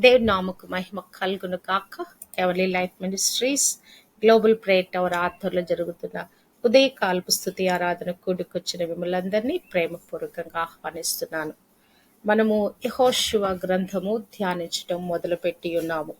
దేవుడి నామకు మహిమ కలుగును కాక ఎవరి life ministries global prayer tower ఆధ్వర్యంలో జరుగుతున్న ఉదయకాలపు స్థుతి ఆరాధన కూడుకొచ్చిన మిమ్మల్ందరినీ ప్రేమపూర్వకంగా ఆహ్వానిస్తున్నాను. మనము యహోశివ గ్రంథము ధ్యానించడం మొదలుపెట్టి ఉన్నాము.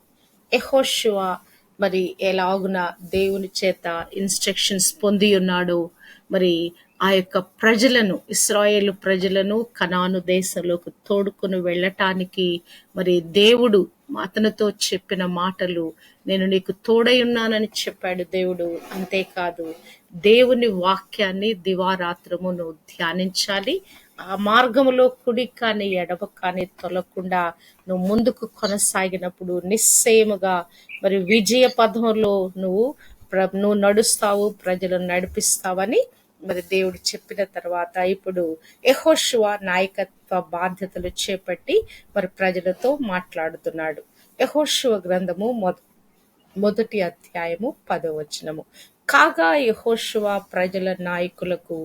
యహోశివ మరి ఎలాగున దేవుని చేత ఇన్స్ట్రక్షన్స్ పొంది ఉన్నాడు? మరి ఆ యొక్క ప్రజలను ఇస్రాయేల్ ప్రజలను కనాను దేశంలోకి తోడుకొని వెళ్ళటానికి మరి దేవుడు అతనితో చెప్పిన మాటలు నేను నీకు తోడై ఉన్నానని చెప్పాడు దేవుడు. అంతేకాదు దేవుని వాక్యాన్ని దివారాత్రము నువ్వు ధ్యానించాలి. ఆ మార్గంలో కుడి కానీ ఎడవ కానీ తొలకుండా నువ్వు ముందుకు కొనసాగినప్పుడు నిశ్చయముగా మరి విజయ పదంలో నువ్వు ప్ర- నువ్వు నడుస్తావు ప్రజలను నడిపిస్తావని మరి దేవుడు చెప్పిన తర్వాత ఇప్పుడు యెహోషువ నాయకత్వ బాధ్యతలు చేపట్టి మరి ప్రజలతో మాట్లాడుతున్నాడు. యెహోషువ గ్రంథము మొద మొదటి అధ్యాయము పదవచనము కాగా యెహోషువ ప్రజల నాయకులకు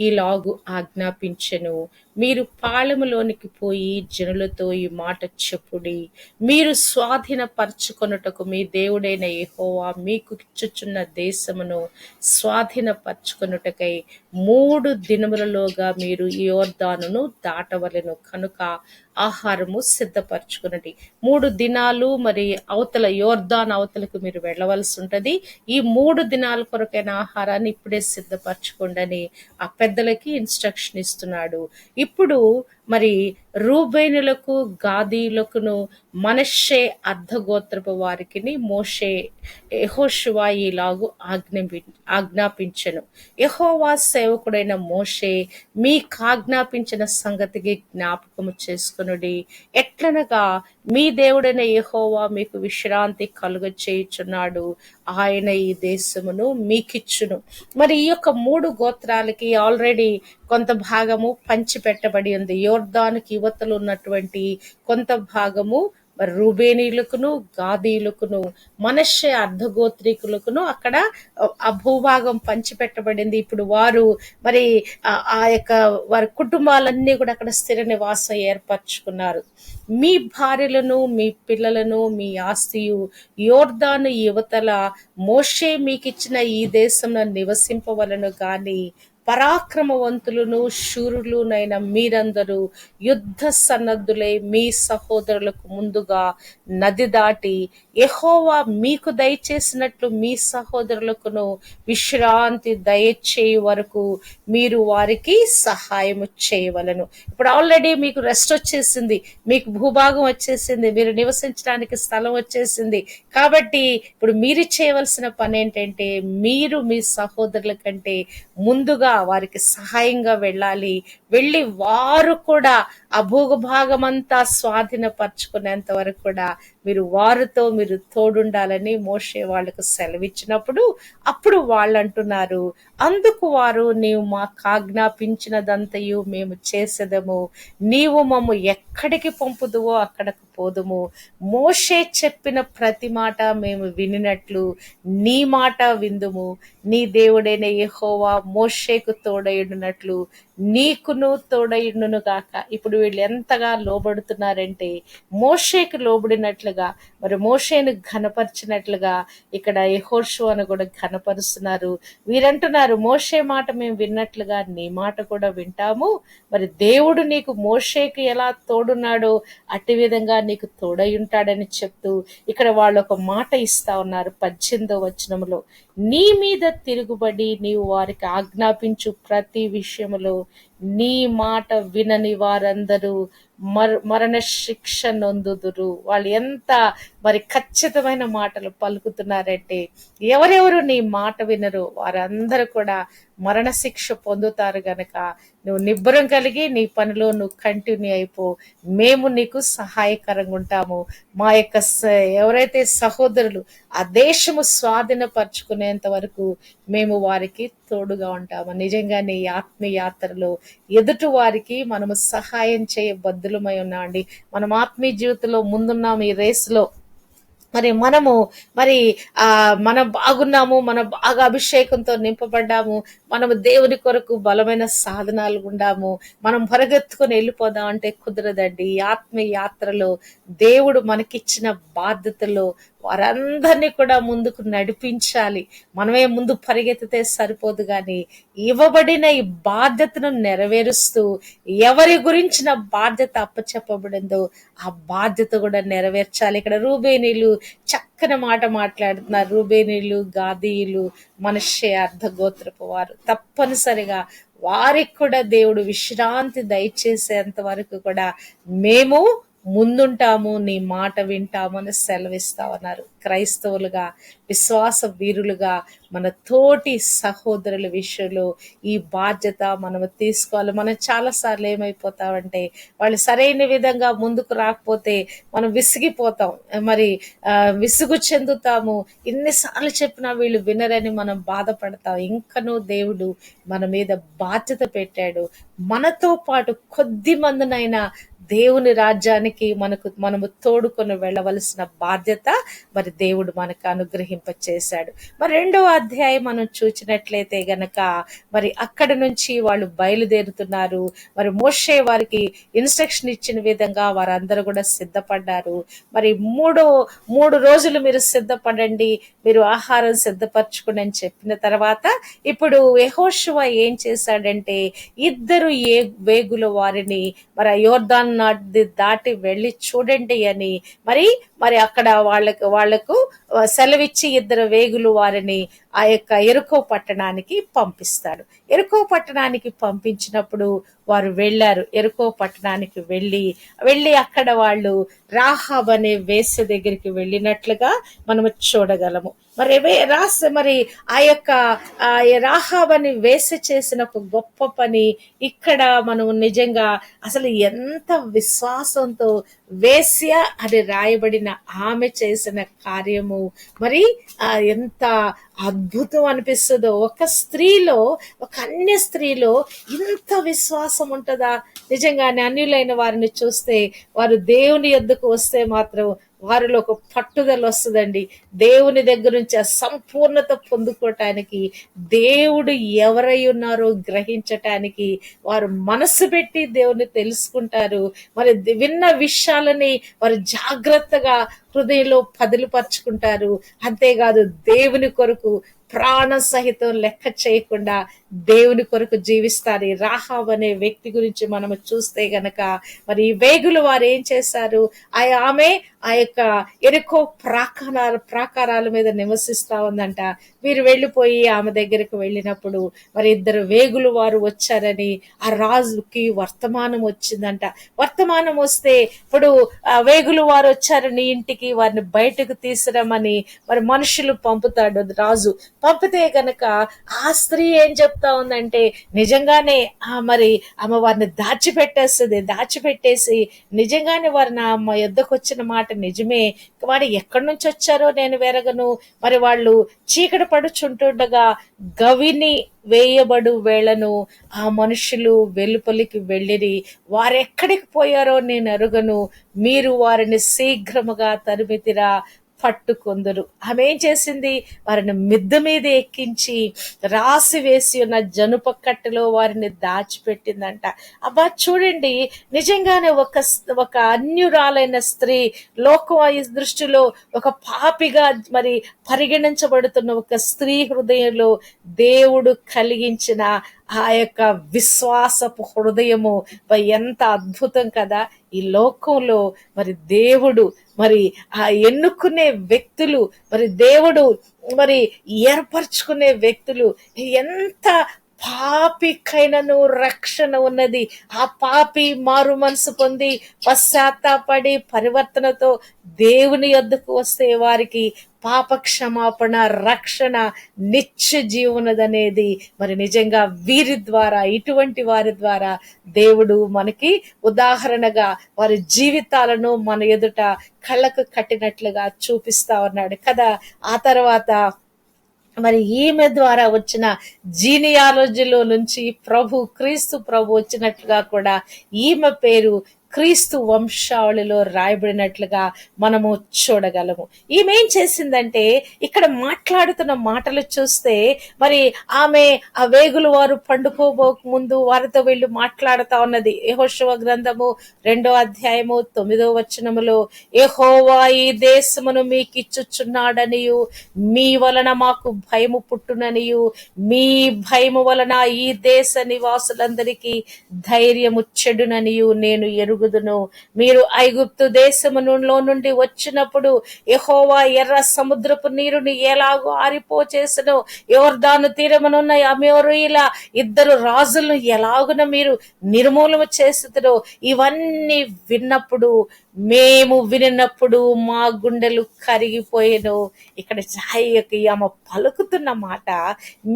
ఈలాగు ఆజ్ఞాపించెను. మీరు పాళెములోనికి పోయి జనులతో ఈ మాట చెప్పుడి. మీరు స్వాధీనపరచుకొనుటకు మీ దేవుడైన యెహోవా మీకు ఇచ్చుచున్న దేశమును స్వాధీనపరచుకొనుటకై మూడు దినములలోగా మీరు ఈ యోర్దానును దాటవలెను. కనుక ఆహారము సిద్ధపరచుకునండి. మూడు దినాలు మరి అవతల యోర్ధాన్ అవతలకు మీరు వెళ్ళవలసి ఉంటుంది. ఈ మూడు దినాల కొరకైన ఆహారాన్ని ఇప్పుడే సిద్ధపరచుకోండి అని ఆ పెద్దలకి ఇన్స్ట్రక్షన్ ఇస్తున్నాడు. ఇప్పుడు మరి రూబేనులకు గాదీలకును మనషే అర్ధగోత్రపు వారికి మోషే యెహోషువ ఈలాగు ఆజ్ఞాపి ఆజ్ఞాపించను. యహోవా సేవకుడైన మోషే మీకు ఆజ్ఞాపించిన సంగతికి జ్ఞాపకము చేసుకునుడి. ఎట్లనగా మీ దేవుడైన యహోవా మీకు విశ్రాంతి కలుగ చేయుచున్నాడు. ఆయన ఈ దేశమును మీకిచ్చును. మరి ఈ యొక్క మూడు గోత్రాలకి ఆల్రెడీ కొంత భాగము పంచిపెట్టబడి ఉంది. యోర్ధానికి యువతలు ఉన్నటువంటి కొంత భాగము మరి రూబేనీలకును గాదీలకును మనషే అర్ధగోత్రికులకును అక్కడ ఆ భూభాగం పంచిపెట్టబడింది. ఇప్పుడు వారు మరి ఆ ఆ యొక్క వారి కుటుంబాలన్నీ కూడా అక్కడ స్థిర నివాసం ఏర్పరచుకున్నారు. మీ భార్యలను మీ పిల్లలను మీ ఆస్తియు యోర్దాను యువతల మోషే మీకు ఇచ్చిన ఈ దేశంలో నివసింపవలను కానీ పరాక్రమవంతులను శూరులునైన మీరందరూ యుద్ధ సన్నద్ధులై మీ సహోదరులకు ముందుగా నది దాటి ఎహోవా మీకు దయచేసినట్లు మీ సహోదరులకును విశ్రాంతి దయచేయు వరకు మీరు వారికి సహాయము చేయవలను. ఇప్పుడు ఆల్రెడీ మీకు రెస్ట్ వచ్చేసింది మీకు భూభాగం వచ్చేసింది మీరు నివసించడానికి స్థలం వచ్చేసింది. కాబట్టి ఇప్పుడు మీరు చేయవలసిన పని ఏంటంటే మీరు మీ సహోదరుల కంటే ముందుగా వారికి సహాయంగా వెళ్ళాలి. వెళ్ళి వారు కూడా ఆ భూభాగమంతా స్వాధీనపరచుకునేంత వరకు కూడా మీరు వారితో మీరు తోడుండాలని మోషే వాళ్ళకు సెలవిచ్చినప్పుడు అప్పుడు వాళ్ళు అంటున్నారు అందుకు వారు నీవు మాకు ఆజ్ఞాపించినదంతయు మేము చేసేదము. నీవు మమ్ము ఎక్కడికి పంపుదువో అక్కడకు పోదుము. మోషే చెప్పిన ప్రతి మాట మేము వినినట్లు నీ మాట విందుము. నీ దేవుడైన యెహోవా మోషేకు తోడయుడినట్లు నీకును తోడయుడును గాక. ఇప్పుడు వీళ్ళు ఎంతగా లోబడుతున్నారంటే మోషేకు లోబడినట్లుగా మరి మోషేను ఘనపరిచినట్లుగా ఇక్కడ యెహోషువను కూడా ఘనపరుస్తున్నారు. వీరంటున్నారు మోషే మాట మేము విన్నట్లుగా నీ మాట కూడా వింటాము. మరి దేవుడు నీకు మోషేకు ఎలా తోడున్నాడో అట్టి విధంగా నీకు తోడై ఉంటాడని చెప్తూ ఇక్కడ వాళ్ళు ఒక మాట ఇస్తా ఉన్నారు పద్దెనిమిదో వచనములో నీ మీద తిరుగుబడి నీవు వారికి ఆజ్ఞాపించు ప్రతి విషయములో నీ మాట వినని వారందరూ మర మరణ శిక్ష నొందుదురు. వాళ్ళు ఎంత మరి ఖచ్చితమైన మాటలు పలుకుతున్నారంటే ఎవరెవరు నీ మాట వినరు. వారందరూ కూడా మరణ శిక్ష పొందుతారు గనక నువ్వు నిబ్బరం కలిగి నీ పనిలో నువ్వు కంటిన్యూ అయిపో. మేము నీకు సహాయకరంగా ఉంటాము. మా యొక్క స- ఎవరైతే సహోదరులు ఆ దేశము స్వాధీనపరచుకునేంత వరకు మేము వారికి తోడుగా ఉంటాము? నిజంగానే ఈ ఆత్మీయాత్రలో ఎదుటి వారికి మనము సహాయం చేయ బద్దులమై ఉన్నామండి. మనం ఆత్మీయ జీవితంలో ముందున్నాం ఈ రేసులో. మరి మనము మరి ఆ మనం బాగున్నాము మన బాగా అభిషేకంతో నింపబడ్డాము మనము దేవుని కొరకు బలమైన సాధనాలు ఉండాము మనం పరిగెత్తుకొని వెళ్ళిపోదాం అంటే కుదరదండి. ఈ ఆత్మీయ యాత్రలో దేవుడు మనకిచ్చిన బాధ్యతలో వారందరినీ కూడా ముందుకు నడిపించాలి. మనమే ముందు పరిగెత్తితే సరిపోదు కానీ ఇవ్వబడిన ఈ బాధ్యతను నెరవేరుస్తూ ఎవరి గురించిన బాధ్యత అప్పచెప్పబడిందో ఆ బాధ్యత కూడా నెరవేర్చాలి. ఇక్కడ రూబేనీలు చక్కని మాట మాట్లాడుతున్నారు. రూబేనీలు గాదీయులు మనుష్య అర్ధగోత్రపు వారు. తప్పనిసరిగా వారికి కూడా దేవుడు విశ్రాంతి దయచేసేంత వరకు కూడా మేము ముందుంటాము నీ మాట వింటాము అని సెలవిస్తామన్నారు క్రైస్తవులుగా విశ్వాస వీరులుగా మన తోటి సహోదరుల విషయంలో ఈ బాధ్యత మనము తీసుకోవాలి. మనం చాలా సార్లు ఏమైపోతామంటే వాళ్ళు సరైన విధంగా ముందుకు రాకపోతే మనం విసిగిపోతాం. మరి ఆ, విసుగు చెందుతాము. ఎన్నిసార్లు చెప్పినా వీళ్ళు వినరని మనం బాధపడతాం. ఇంకనూ దేవుడు మన మీద బాధ్యత పెట్టాడు. మనతో పాటు కొద్ది మందినైనా దేవుని రాజ్యానికి మనకు మనము తోడుకొని వెళ్ళవలసిన బాధ్యత మరి దేవుడు మనకు అనుగ్రహింప చేశాడు మరి రెండవ అధ్యాయం మనం చూచినట్లయితే గనక మరి అక్కడ నుంచి వాళ్ళు బయలుదేరుతున్నారు. మరి మోషే వారికి ఇన్స్ట్రక్షన్ ఇచ్చిన విధంగా వారందరూ కూడా సిద్ధపడ్డారు. మరి మూడో మూడు రోజులు మీరు సిద్ధపడండి మీరు ఆహారం సిద్ధపరచుకుని అని చెప్పిన తర్వాత ఇప్పుడు యహోషువ ఏం చేశాడంటే ఇద్దరు ఏ వేగుల వారిని మరి ఆ యోర్దాన్ నది దాటి వెళ్ళి చూడండి అని. మరి మరి అక్కడ వాళ్ళకు వాళ్ళకు సెలవిచ్చి ఇద్దరు వేగులు వారిని ఆ యొక్క ఎరుకో పట్టణానికి పంపిస్తాడు ఎరుకో పట్టణానికి పంపించినప్పుడు వారు వెళ్ళారు. ఎరుకో పట్టణానికి వెళ్ళి వెళ్ళి అక్కడ వాళ్ళు రాహాబ్ అనే వేస దగ్గరికి వెళ్ళినట్లుగా మనము చూడగలము. మరి వే- మరి ఆ యొక్క రాహాబ్ అని వేశ్య చేసిన ఒక గొప్ప పని ఇక్కడ మనం నిజంగా అసలు ఎంత విశ్వాసంతో వేశ్య అని రాయబడిన ఆమె చేసిన కార్యము. మరి ఆ ఎంత అద్భుతం అనిపిస్తుందో. ఒక స్త్రీలో ఒక అన్య స్త్రీలో ఇంత విశ్వాసం ఉంటుందా? నిజంగానే అన్యులైన వారిని చూస్తే వారు దేవుని ఎద్దుకు వస్తే మాత్రం వారిలో ఒక పట్టుదల వస్తుందండి. దేవుని దగ్గర నుంచి ఆ సంపూర్ణత పొందుకోవటానికి దేవుడు ఎవరై ఉన్నారో గ్రహించటానికి వారు మనసు పెట్టి దేవుని తెలుసుకుంటారు. మరి విన్న విషయాలని వారు జాగ్రత్తగా హృదయంలో పదిలిపరుచుకుంటారు. అంతేకాదు దేవుని కొరకు ప్రాణ సహితం లెక్క చేయకుండా దేవుని కొరకు జీవిస్తారు. ఈ రాహాబ్ అనే వ్యక్తి గురించి మనం చూస్తే గనక మరి ఈ వేగులు వారు ఏం చేశారు? ఆ ఆమె ఆ యొక్క ఎరుకో ప్రాకారాల ప్రాకారాల మీద నివసిస్తా ఉందంట. వీరు వెళ్ళిపోయి ఆమె దగ్గరికి వెళ్ళినప్పుడు మరి ఇద్దరు వేగులు వారు వచ్చారని ఆ రాజుకి వర్తమానం వచ్చిందంట. వర్తమానం వస్తే ఇప్పుడు ఆ వేగులు వారు వచ్చారని ఇంటికి వారిని బయటకు తీసిరమని మరి మనుషులు పంపుతాడు రాజు. పంపితే గనక ఆ స్త్రీ ఏం చెప్తా ఉందంటే నిజంగానే ఆ మరి ఆమె వారిని దాచిపెట్టేస్తుంది దాచిపెట్టేసి నిజంగానే వారిని నా యుద్ధకు వచ్చిన మాట నిజమే. వాడు ఎక్కడి నుంచి వచ్చారో నేను వెరగను. మరి వాళ్ళు చీకటి పడుచుంటుండగా గవిని వేయబడు వేళను ఆ మనుషులు వెలుపలికి వెళ్ళిరి. వారెక్కడికి పోయారో నేను అరుగను. మీరు వారిని శీఘ్రముగా తరిమితిరా. పట్టుకొందరు. ఆమె ఏం చేసింది? వారిని మిద్ద మీద ఎక్కించి రాసి వేసి ఉన్న జనుప కట్టెలో వారిని దాచిపెట్టిందంట. అబ్బా చూడండి నిజంగానే ఒక ఒక అన్యురాలైన స్త్రీ లోకం దృష్టిలో ఒక పాపిగా మరి పరిగణించబడుతున్న ఒక స్త్రీ హృదయంలో దేవుడు కలిగించిన ఆ యొక్క విశ్వాసపు హృదయము. ఎంత అద్భుతం కదా. ఈ లోకంలో మరి దేవుడు మరి ఆ ఎన్నుకునే వ్యక్తులు మరి దేవుడు మరి ఏర్పరచుకునే వ్యక్తులు ఎంత పాపికైనను రక్షణ ఉన్నది. ఆ పాపి మారు మనసు పొంది పశ్చాత్తాపడి పరివర్తనతో దేవుని యొద్దకు వస్తే వారికి పాప క్షమాపణ రక్షణ నిత్య జీవనదనేది మరి నిజంగా వీరి ద్వారా ఇటువంటి వారి ద్వారా దేవుడు మనకి ఉదాహరణగా వారి జీవితాలను మన ఎదుట కళ్ళకు కట్టినట్లుగా చూపిస్తా ఉన్నాడు కదా. ఆ తర్వాత మరి ఈమె ద్వారా వచ్చిన జీనియాలజీలో నుంచి ప్రభు క్రీస్తు ప్రభు వచ్చినట్లుగా కూడా ఈమె పేరు క్రీస్తు వంశావళిలో రాయబడినట్లుగా మనము చూడగలము. ఈమె ఏం చేసిందంటే ఇక్కడ మాట్లాడుతున్న మాటలు చూస్తే మరి ఆమె ఆ వేగులు వారు పండుకోబోక ముందు వారితో వెళ్ళి మాట్లాడుతా ఉన్నది. యహోశవ గ్రంథము రెండో అధ్యాయము తొమ్మిదో వచనములో యెహోవా ఈ దేశమును మీకు ఇచ్చుచున్నాడనియు మీ వలన మాకు భయము పుట్టుననియు మీ భయము వలన ఈ దేశ నివాసులందరికీ ధైర్యము చెడుననియు నేను ఎరుగు కలుగుదును. మీరు ఐగుప్తు దేశములో నుండి వచ్చినప్పుడు ఎహోవా ఎర్ర సముద్రపు నీరుని ఎలాగో ఆరిపో చేసను యోర్దాను తీరమనున్న అమోరీల ఇద్దరు రాజులను ఎలాగున మీరు నిర్మూలన చేస్తుదో ఇవన్నీ విన్నప్పుడు మేము వినినప్పుడు మా గుండెలు కరిగిపోయేను. ఇక్కడ జాయికి ఆమె పలుకుతున్న మాట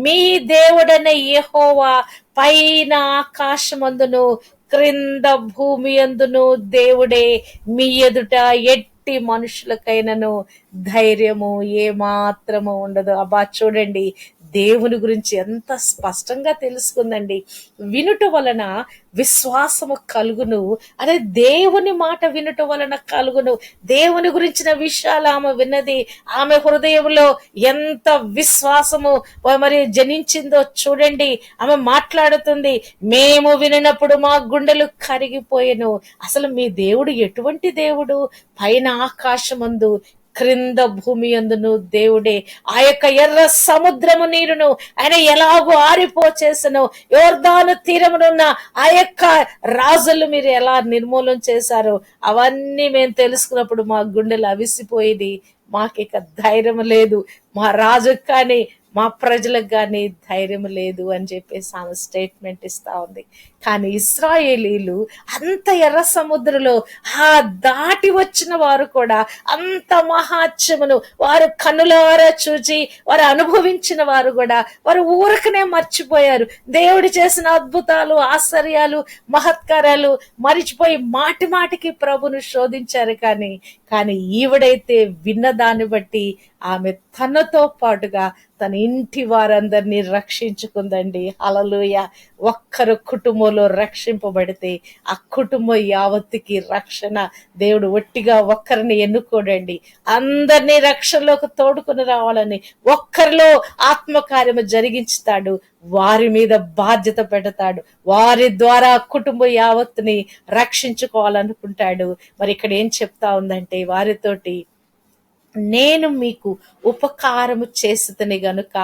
మీ దేవుడనే యెహోవా పైన ఆకాశమందును క్రింద భూమి అందును దేవుడే మీ ఎదుట ఎట్టి మనుషులకైనను ధైర్యము ఏ మాత్రము ఉండదు. అబ్బా చూడండి. దేవుని గురించి ఎంత స్పష్టంగా తెలుసుకుందండి. వినుట వలన విశ్వాసము కలుగును. అదే దేవుని మాట వినుట వలన కలుగును. దేవుని గురించిన విషయాలు ఆమె విన్నది. ఆమె హృదయంలో ఎంత విశ్వాసము మరి జనించిందో చూడండి. ఆమె మాట్లాడుతుంది మేము వినినప్పుడు మా గుండెలు కరిగిపోయాను. అసలు మీ దేవుడు ఎటువంటి దేవుడు? పైన ఆకాశమందు క్రింద భూమి అందును దేవుడే. ఆ యొక్క ఎర్ర సముద్రము నీరును ఆయన ఎలాగో ఆరిపోచేసను యోర్ధాను తీరమునున్న ఆ యొక్క రాజులు మీరు ఎలా నిర్మూలన చేశారో? అవన్నీ మేము తెలుసుకున్నప్పుడు మా గుండెలు అవిసిపోయింది. మాకు ఇక ధైర్యం లేదు. మా రాజుకు కానీ మా ప్రజలకు కానీ ధైర్యం లేదు అని చెప్పేసి ఆమె స్టేట్మెంట్ ఇస్తా ఉంది. కానీ ఇస్రాయేలీలు అంత ఎర్ర సముద్రంలో ఆ దాటి వచ్చిన వారు కూడా అంత మహాత్యమును వారు కనులారా చూచి వారు అనుభవించిన వారు కూడా వారు ఊరకనే మర్చిపోయారు. దేవుడు చేసిన అద్భుతాలు ఆశ్చర్యాలు మహత్కారాలు మరిచిపోయి మాటి మాటికి ప్రభును శోధించారు కానీ కానీ ఈవిడైతే విన్న దాన్ని బట్టి ఆమె తనతో పాటుగా తన ఇంటి వారందరినీ రక్షించుకుందండి. అలలుయ ఒక్కరు కుటుంబంలో రక్షింపబడితే ఆ కుటుంబం యావత్తుకి రక్షణ. దేవుడు ఒట్టిగా ఒక్కరిని ఎన్నుకోడండి. అందరినీ రక్షణలోకి తోడుకుని రావాలని ఒక్కరిలో ఆత్మకార్యము జరిగించుతాడు. వారి మీద బాధ్యత పెడతాడు. వారి ద్వారా కుటుంబ యావత్తుని రక్షించుకోవాలనుకుంటాడు. మరి ఇక్కడ ఏం చెప్తా ఉందంటే వారితోటి నేను మీకు ఉపకారము చేస్తుని గనుక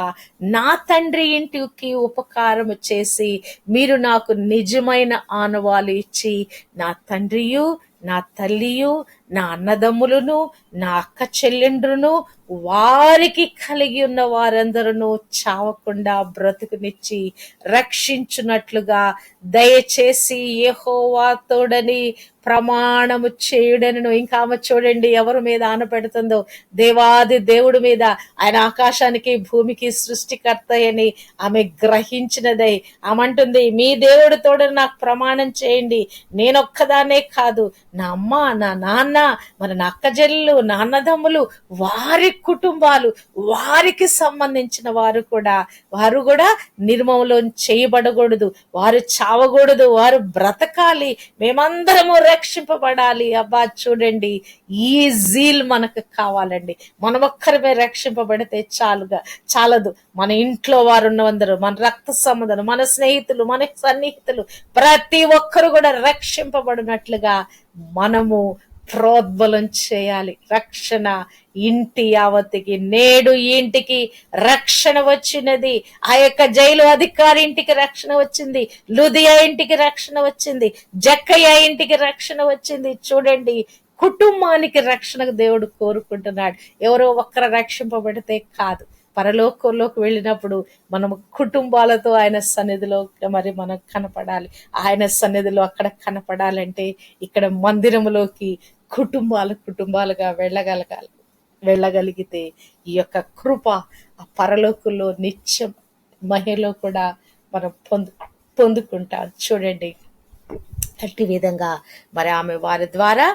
నా తండ్రి ఇంటికి ఉపకారము చేసి మీరు నాకు నిజమైన ఆనవాలు ఇచ్చి నా తండ్రియు నా తల్లియు నా అన్నదమ్ములను నా అక్క చెల్లెండ్రును వారికి కలిగి ఉన్న వారందరూ చావకుండా బ్రతుకునిచ్చి రక్షించున్నట్లుగా దయచేసి ఏహోవా తోడని ప్రమాణము చేయుడను ఇంకా ఆమె చూడండి ఎవరి మీద ఆనపెడుతుందో దేవాది దేవుడి మీద. ఆయన ఆకాశానికి భూమికి సృష్టికర్త అని ఆమె గ్రహించినదై. ఆమె అంటుంది మీ దేవుడి తోడని నాకు ప్రమాణం చేయండి. నేనొక్కదానే కాదు. నా అమ్మ నా నాన్న మన నక్కజల్లు అక్కజల్లు వారి కుటుంబాలు వారికి సంబంధించిన వారు కూడా వారు కూడా నిర్మూలం చేయబడకూడదు వారు చావకూడదు వారు బ్రతకాలి మేమందరము రక్షింపబడాలి. అబ్బా చూడండి ఈ జీల్ మనకు కావాలండి. మనం ఒక్కరిపై రక్షింపబడితే చాలుగా చాలదు. మన ఇంట్లో వారు ఉన్నవందరూ మన రక్త సంబంధాలు మన స్నేహితులు మన సన్నిహితులు ప్రతి ఒక్కరు కూడా రక్షింపబడినట్లుగా మనము ప్రోద్బలం చేయాలి. రక్షణ ఇంటి యావత్తుకి నేడు ఇంటికి రక్షణ వచ్చినది. ఆ యొక్క జైలు అధికారి ఇంటికి రక్షణ వచ్చింది. లుదియా ఇంటికి రక్షణ వచ్చింది. జక్కయ్య ఇంటికి రక్షణ వచ్చింది. చూడండి కుటుంబానికి రక్షణకు దేవుడు కోరుకుంటున్నాడు. ఎవరో ఒక్కరు రక్షింపబడితే కాదు. పరలోకంలోకి వెళ్ళినప్పుడు మనం కుటుంబాలతో ఆయన సన్నిధిలో మరి మనం కనపడాలి. ఆయన సన్నిధిలో అక్కడ కనపడాలంటే ఇక్కడ మందిరములోకి కుటుంబాలు కుటుంబాలుగా వెళ్ళగలగాలి వెళ్ళగలిగితే ఈ యొక్క కృప ఆ పరలోకంలో నిత్యం మహిళలో కూడా మనం పొందు పొందుకుంటాం. చూడండి అట్టి విధంగా మరి ఆమె వారి ద్వారా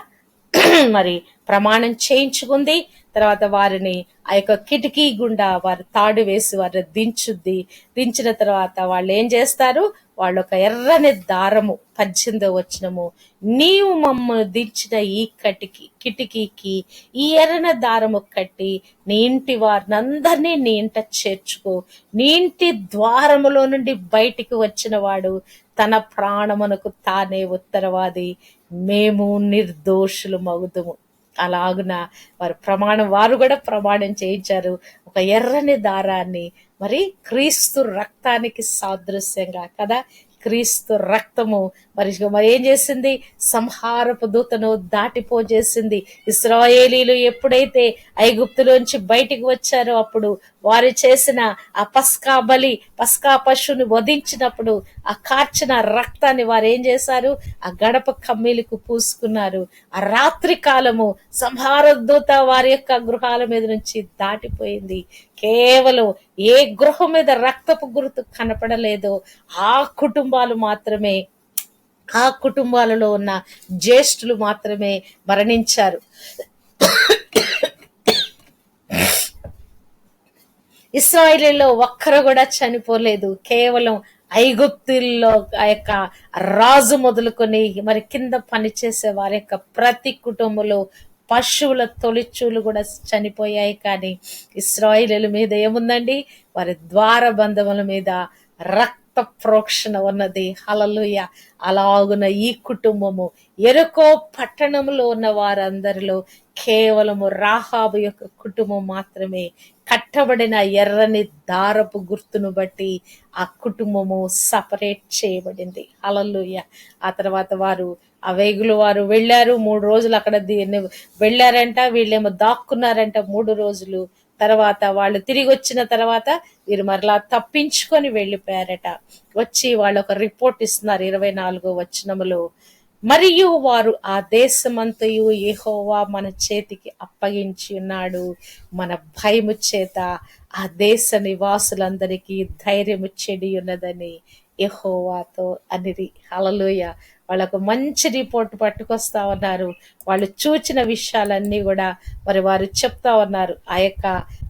మరి ప్రమాణం చేయించుకుంది. తర్వాత వారిని ఆ యొక్క కిటికీ గుండా వారు తాడు వేసి వారిని దించుద్ది. దించిన తర్వాత వాళ్ళు ఏం చేస్తారు? వాళ్ళు ఒక ఎర్రని దారము పద్దెనిమిదో వచ్చినము నీవు మమ్మల్ని దించిన ఈ కటికి కిటికీకి ఈ ఎర్రని దారము కట్టి నీ ఇంటి వారిని అందరినీ నీ ఇంట చేర్చుకో. నీ ఇంటి ద్వారములో నుండి బయటికి వచ్చిన వాడు తన ప్రాణమునకు తానే ఉత్తరవాది. మేము నిర్దోషులు మగుదుము. అలాగున వారు ప్రమాణం వారు కూడా ప్రమాణం చేయించారు. ఒక ఎర్రని దారాన్ని మరి క్రీస్తు రక్తానికి సాదృశ్యంగా కదా? క్రీస్తు రక్తము. మరి మరి ఏం చేసింది? సంహారపు దూతను దాటిపోజేసింది ఇస్రాయేలీలు ఎప్పుడైతే ఐగుప్తులోంచి బయటికి వచ్చారో అప్పుడు వారు చేసిన ఆ పస్కా బలి పస్కా పశువుని వధించినప్పుడు ఆ కార్చిన రక్తాన్ని వారు ఏం చేశారు? ఆ గడప కమ్మీలకు పూసుకున్నారు. ఆ రాత్రి కాలము సంహార వారి యొక్క గృహాల మీద నుంచి దాటిపోయింది. కేవలం ఏ గృహం మీద రక్తపు గుర్తు కనపడలేదో. ఆ కుటుంబాలు మాత్రమే ఆ కుటుంబాలలో ఉన్న జ్యేష్ఠులు మాత్రమే మరణించారు. ఇస్రాయిలీలో ఒక్కరు కూడా చనిపోలేదు. కేవలం ఐగుప్తుల్లో ఆ యొక్క రాజు మొదలుకొని మరి కింద పనిచేసే వారి యొక్క ప్రతి కుటుంబంలో పశువుల తొలిచూలు కూడా చనిపోయాయి. కానీ ఇస్రాయిలీల మీద ఏముందండి? వారి ద్వార బంధముల మీద రక్త ప్రోక్షణ ఉన్నది. హలలుయ అలాగున ఈ కుటుంబము ఎరుకో పట్టణంలో ఉన్న వారందరిలో కేవలము రాహాబు యొక్క కుటుంబం మాత్రమే కట్టబడిన ఎర్రని దారపు గుర్తును బట్టి ఆ కుటుంబము సపరేట్ చేయబడింది. అలల్లుయ్య ఆ తర్వాత వారు ఆ వేగులు వారు వెళ్ళారు. మూడు రోజులు అక్కడ దీన్ని వెళ్ళారంట. వీళ్ళేమో దాక్కున్నారంట మూడు రోజులు. తర్వాత వాళ్ళు తిరిగి వచ్చిన తర్వాత వీరు మరలా తప్పించుకొని వెళ్ళిపోయారట. వచ్చి వాళ్ళు ఒక రిపోర్ట్ ఇస్తున్నారు ఇరవై నాలుగో వచనములో. మరియు వారు ఆ దేశమంతయు ఏహోవా మన చేతికి అప్పగించి ఉన్నాడు. మన భయము చేత ఆ దేశ నివాసులందరికీ ధైర్యము చెడి ఉన్నదని యెహోవాతో అనిరి. హలలోయ వాళ్ళకు మంచి రిపోర్ట్ పట్టుకొస్తా ఉన్నారు. వాళ్ళు చూచిన విషయాలన్నీ కూడా మరి వారు చెప్తా ఉన్నారు. ఆ యొక్క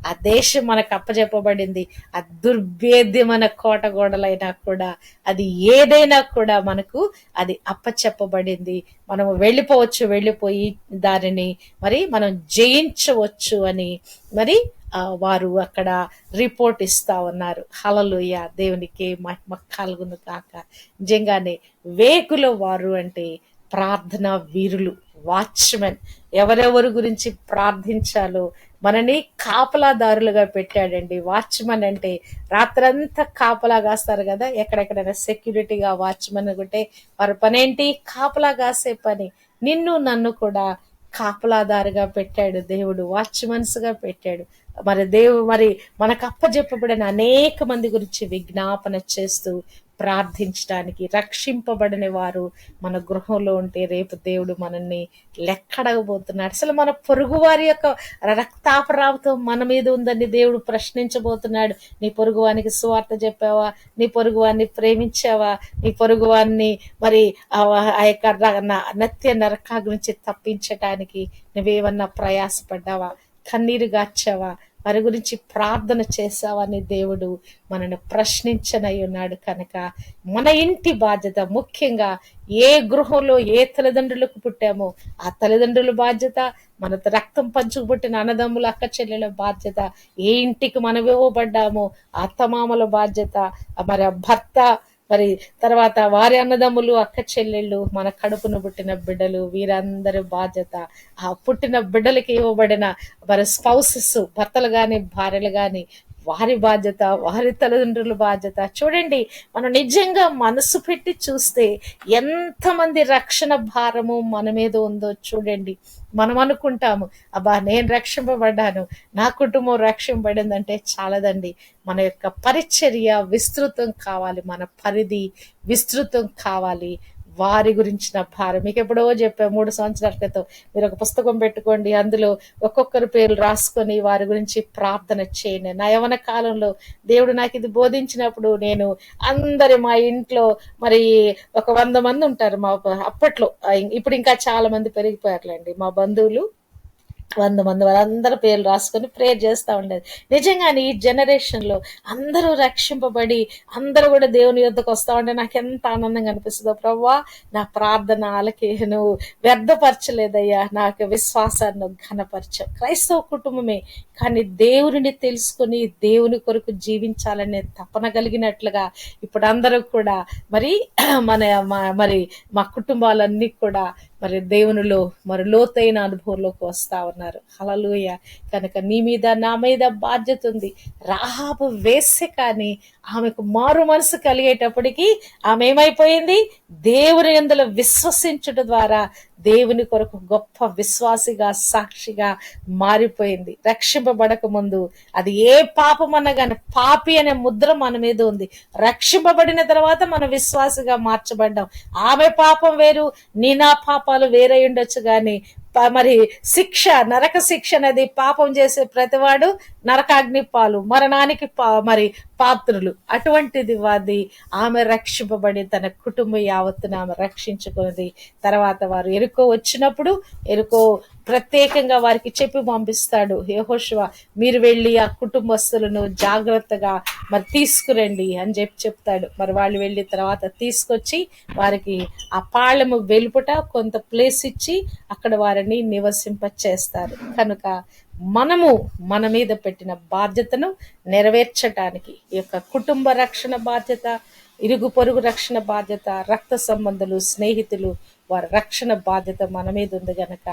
ఆ దేశం మనకు అప్పచెప్పబడింది ఆ దుర్భేద్యమైన కోట గోడలైనా కూడా అది ఏదైనా కూడా మనకు అది అప్పచెప్పబడింది. మనము వెళ్ళిపోవచ్చు వెళ్ళిపోయి దానిని మరి మనం జయించవచ్చు అని మరి వారు అక్కడ రిపోర్ట్ ఇస్తా ఉన్నారు. హలలుయ దేవునికి మహిమ కలుగును కాక నిజంగానే వేకుల వారు అంటే ప్రార్థన వీరులు వాచ్మెన్. ఎవరెవరి గురించి ప్రార్థించాలో మనని కాపలాదారులుగా పెట్టాడండి. వాచ్మెన్ అంటే రాత్రంతా కాపలా కాస్తారు కదా. ఎక్కడెక్కడైనా సెక్యూరిటీగా వాచ్మెన్ ఉంటే వారి పనేంటి? కాపలా కాసే పని. నిన్ను నన్ను కూడా కాపలాదారుగా పెట్టాడు దేవుడు వాచ్మెన్స్గా పెట్టాడు. మరి దేవు మరి మనకు అప్పజెప్పబడిన అనేక మంది గురించి విజ్ఞాపన చేస్తూ ప్రార్థించడానికి రక్షింపబడిన వారు మన గృహంలో ఉంటే రేపు దేవుడు మనల్ని లెక్కడగబోతున్నాడు. అసలు మన పొరుగు వారి యొక్క రక్తాపరావతం మన మీద ఉందని దేవుడు ప్రశ్నించబోతున్నాడు. నీ పొరుగువానికి సువార్త చెప్పావా? నీ పొరుగువాన్ని ప్రేమించావా? నీ పొరుగువాన్ని మరి ఆ ఆ యొక్క నత్య నరకా గురించి తప్పించటానికి నువ్వేమన్నా ప్రయాసపడ్డావా? కన్నీరు గార్చావా? వారి గురించి ప్రార్థన చేశావని దేవుడు? మనను ప్రశ్నించనై ఉన్నాడు కనుక మన ఇంటి బాధ్యత ముఖ్యంగా ఏ గృహంలో ఏ తల్లిదండ్రులకు పుట్టామో ఆ తల్లిదండ్రుల బాధ్యత మన రక్తం పంచుకు పుట్టిన అన్నదమ్ముల అక్క చెల్లెల బాధ్యత ఏ ఇంటికి మనం ఇవ్వబడ్డామో అత్తమామల బాధ్యత మరి భర్త మరి తర్వాత వారి అన్నదమ్ములు అక్క చెల్లెళ్ళు మన కడుపున పుట్టిన బిడ్డలు వీరందరి బాధ్యత. ఆ పుట్టిన బిడ్డలకి ఇవ్వబడిన వారి స్పౌసెస్ భర్తలు కానీ భార్యలు కానీ వారి బాధ్యత వారి తల్లిదండ్రుల బాధ్యత. చూడండి మనం నిజంగా మనసు పెట్టి చూస్తే ఎంతమంది రక్షణ భారము మన మీద ఉందో చూడండి. మనం అనుకుంటాము అబ్బా నేను రక్షింపబడ్డాను నా కుటుంబం రక్షింపబడిందంటే చాలదండి. మన యొక్క పరిచర్య విస్తృతం కావాలి మన పరిధి విస్తృతం కావాలి. వారి గురించిన భారం. మీకు ఎప్పుడో చెప్పా మూడు సంవత్సరాల క్రితం. మీరు ఒక పుస్తకం పెట్టుకోండి అందులో ఒక్కొక్కరి పేర్లు రాసుకొని వారి గురించి ప్రార్థన చేయండి. నా యవన కాలంలో దేవుడు నాకు ఇది బోధించినప్పుడు నేను అందరి మా ఇంట్లో మరి ఒక వంద మంది ఉంటారు మా అప్పట్లో. ఇప్పుడు ఇంకా చాలా మంది పెరిగిపోయారులేండి. మా బంధువులు వంద మంది వాళ్ళందరి పేర్లు రాసుకొని ప్రేయర్ చేస్తూ ఉండేది. నిజంగానే ఈ జనరేషన్లో అందరూ రక్షింపబడి అందరూ కూడా దేవుని యొద్దకు వస్తూ ఉంటే నాకు ఎంత ఆనందంగా అనిపిస్తుందో. ప్రవ్వా నా ప్రార్థన ఆలకేను వ్యర్థపరచలేదయ్యా నాకు విశ్వాసాన్ని ఘనపరచ. క్రైస్తవ కుటుంబమే కానీ దేవుని తెలుసుకొని దేవుని కొరకు జీవించాలనే తపన కలిగినట్లుగా ఇప్పుడు అందరూ కూడా మరి మన మా- మరి మా కుటుంబాలన్నీ కూడా మరి దేవునిలో మరి లోతైన అనుభవంలోకి వస్తా ఉన్నారు. హలలోయ కనుక నీ మీద నా మీద బాధ్యత ఉంది. రాహాబు వేసే కానీ ఆమెకు మారు మనసు కలిగేటప్పటికీ ఆమె ఏమైపోయింది? దేవుని ఎందులో విశ్వసించుట ద్వారా దేవుని కొరకు గొప్ప విశ్వాసిగా సాక్షిగా మారిపోయింది. రక్షింపబడక ముందు అది ఏ పాపం అన్నా కానీ పాపి అనే ముద్ర మన మీద ఉంది. రక్షింపబడిన తర్వాత మన విశ్వాసిగా మార్చబడ్డాం. ఆమె పాపం వేరు నీ నా పాపాలు వేరై ఉండొచ్చు కానీ మరి శిక్ష నరక శిక్ష అనేది పాపం చేసే ప్రతివాడు నరకాగ్ని పాలు మరణానికి పా మరి పాత్రులు. అటువంటిది వాది ఆమె రక్షింపబడి తన కుటుంబ యావత్తును ఆమె రక్షించుకున్నది. తర్వాత వారు ఎరుకో వచ్చినప్పుడు ఎరుకో ప్రత్యేకంగా వారికి చెప్పి పంపిస్తాడు. యెహోషువ మీరు వెళ్ళి ఆ కుటుంబస్తులను జాగ్రత్తగా మరి తీసుకురండి అని చెప్పి చెప్తాడు. మరి వాళ్ళు వెళ్ళి తర్వాత తీసుకొచ్చి వారికి ఆ పాళెము వెలుపుట కొంత ప్లేస్ ఇచ్చి అక్కడ వారిని నివసింప చేస్తారు కనుక మనము మన మీద పెట్టిన బాధ్యతను నెరవేర్చటానికి ఈ యొక్క కుటుంబ రక్షణ బాధ్యత ఇరుగు పొరుగు రక్షణ బాధ్యత రక్త సంబంధులు స్నేహితులు వారి రక్షణ బాధ్యత మన మీద ఉంది గనక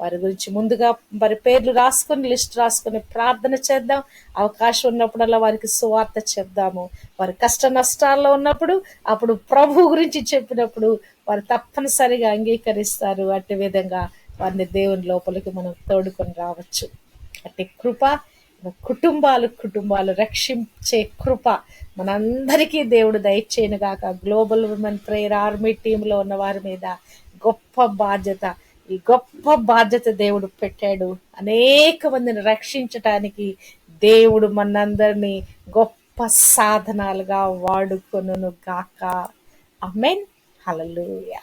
వారి గురించి ముందుగా వారి పేర్లు రాసుకొని లిస్ట్ రాసుకొని ప్రార్థన చేద్దాం. అవకాశం ఉన్నప్పుడల్లా వారికి సువార్త చెప్దాము. వారి కష్ట నష్టాల్లో ఉన్నప్పుడు అప్పుడు ప్రభు గురించి చెప్పినప్పుడు వారు తప్పనిసరిగా అంగీకరిస్తారు. అట్టి విధంగా వారిని దేవుని లోపలికి మనం తోడుకొని రావచ్చు. అట్టి కృప కుటుంబాలు కుటుంబాలు రక్షించే కృప మనందరికీ దేవుడు దయచేయను గాక గ్లోబల్ ఉమెన్ ప్రేయర్ ఆర్మీ టీంలో ఉన్న వారి మీద గొప్ప బాధ్యత ఈ గొప్ప బాధ్యత దేవుడు పెట్టాడు. అనేక మందిని రక్షించటానికి దేవుడు మనందరినీ గొప్ప సాధనాలుగా వాడుకొనును గాక అమెన్ హలలుయా